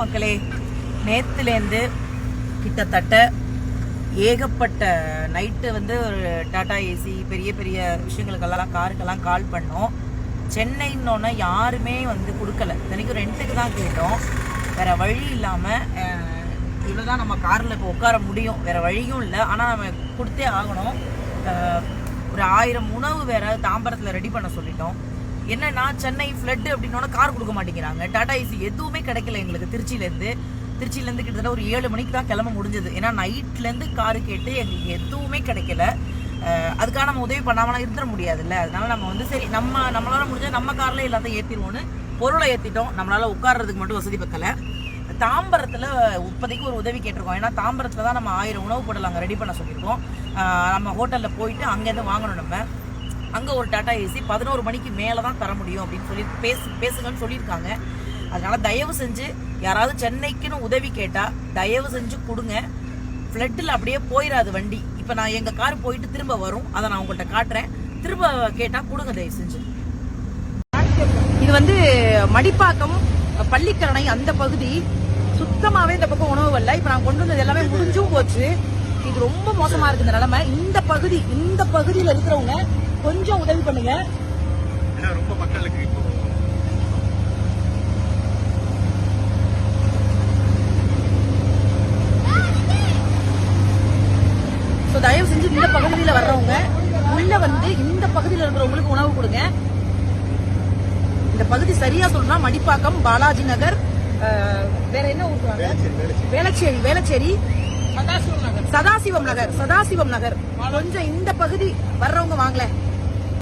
மக்களே நேத்துலேருந்து கிட்டத்தட்ட ஏகப்பட்ட நைட்டு வந்து ஒரு டாடா ஏசி பெரிய பெரிய விஷயங்களுக்கெல்லாம் காருக்கெல்லாம் கால் பண்ணோம். சென்னைன்னொன்னே யாருமே வந்து கொடுக்கல. இத்தனைக்கும் ரெண்ட்டுக்கு தான் கேட்டோம். வேற வழி இல்லாமல் இவ்வளோ தான் நம்ம காரில் இப்போ உட்கார முடியும். வேற வழியும் இல்லை. ஆனால் நம்ம கொடுத்தே ஆகணும். ஒரு ஆயிரம் உணவு வேற தாம்பரத்தில் ரெடி பண்ண சொல்லிட்டோம். என்னன்னா சென்னை ஃப்ளட் அப்படின்னோட கார் கொடுக்க மாட்டேங்கிறாங்க. டாடா ஏசி எதுவுமே கிடைக்கல எங்களுக்கு திருச்சியிலேருந்து. திருச்சியிலேருந்து கிட்டத்தட்ட ஒரு ஏழு மணிக்கு தான் கிளம்ப முடிஞ்சது. ஏன்னா நைட்லேருந்து காரு கேட்டு எங்களுக்கு எதுவுமே கிடைக்கல. அதுக்காக நம்ம உதவி பண்ணாமலாம் இருந்துட முடியாதுல்ல. அதனால நம்ம வந்து சரி நம்ம நம்மளால முடிஞ்சால் நம்ம காரில் எல்லாத்தையும் ஏற்றிடுவோன்னு பொருளை ஏற்றிட்டோம் நம்மளால் உட்கார்றதுக்கு மட்டும் வசதி பத்தல தாம்பரத்தில் இப்போதைக்கு ஒரு உதவி கேட்டிருக்கோம். ஏன்னா தாம்பரத்தில் தான் நம்ம ஆயிரம் உணவு பொருள் அங்கே ரெடி பண்ண சொல்லியிருக்கோம். நம்ம ஹோட்டலில் போயிட்டு அங்கேருந்து வாங்கணும் நம்ம. அங்கே ஒரு டாட்டா ஏசி பதினோரு மணிக்கு மேலே தான் தர முடியும் அப்படின்னு சொல்லி பேசு பேசுங்கன்னு சொல்லியிருக்காங்க. அதனால் தயவு செஞ்சு யாராவது சென்னைக்குன்னு உதவி கேட்டால் தயவு செஞ்சு கொடுங்க. ஃப்ளட்டில் அப்படியே போயிடாது வண்டி. இப்போ நான் எங்கள் கார் போயிட்டு திரும்ப வரும். அதை நான் உங்கள்கிட்ட காட்டுறேன். திரும்ப கேட்டால் கொடுங்க தயவு செஞ்சு. இது வந்து மடிப்பாக்கம் பள்ளிக்கரணை அந்த பகுதி. சுத்தமாகவே இந்த பக்கம் உணவு வரல. இப்போ நான் கொண்டு வந்தது எல்லாமே முடிஞ்சும் போச்சு. இது ரொம்ப மோசமாக இருக்கு இந்த நிலைமை. இந்த பகுதி இந்த பகுதியில் இருக்கிறவங்க கொஞ்சம் உதவி பண்ணுங்க. ரொம்ப மக்களுக்கு தயவு செஞ்சு இந்த பகுதியில வர்றவங்க உள்ள வந்து இந்த பகுதியில இருக்கிறவங்களுக்கு உணவு கொடுங்க. இந்த பகுதி சரியா சொல்லணும்னா மடிப்பாக்கம் பாலாஜி நகர் வேற என்ன ஊர்? வேளச்சேரி. வேளச்சேரி வேளச்சேரி. சதாசிவம் நகர். சதாசிவம் நகர் கொஞ்சம் இந்த பகுதி வர்றவங்க வாங்கல.